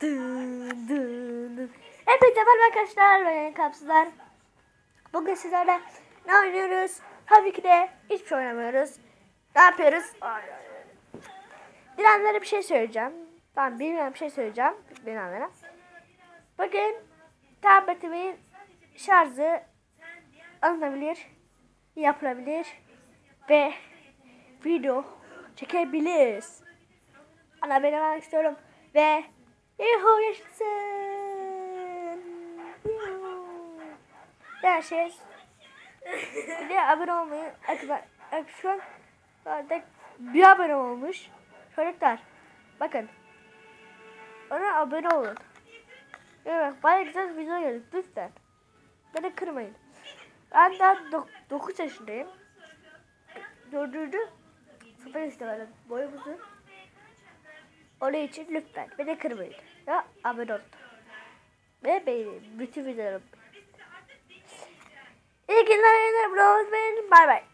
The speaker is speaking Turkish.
Hepinize merhaba arkadaşlar. Ben Kapsızlar. Bugün sizlerle ne oynuyoruz? Tabii ki de hiçbir şey oynamıyoruz. Ne yapıyoruz? Direnlere bir şey söyleyeceğim. Tamam bilmeyen bir şey söyleyeceğim. Direnlere. Bugün tabletimin şarjı alınabilir, yapılabilir ve video çekebiliriz. Ana ben almak istiyorum ve Yuhu yaşasın. Yuhu. Her şey. Bir de abone olmayı açma. Şu an bir abone olmuş. Çocuklar bakın. Ona abone olun. Evet baya güzel video geldik lütfen. Beni kırmayın. Ben daha 9 yaşındayım. Dördüncü sıfır istemedim. Boyumuzu. Onun için lütfen beni kırmayın. Ya abone olun. Ve beğenin bütün videolarımı. İyi günler, iyi günler. Bay bay.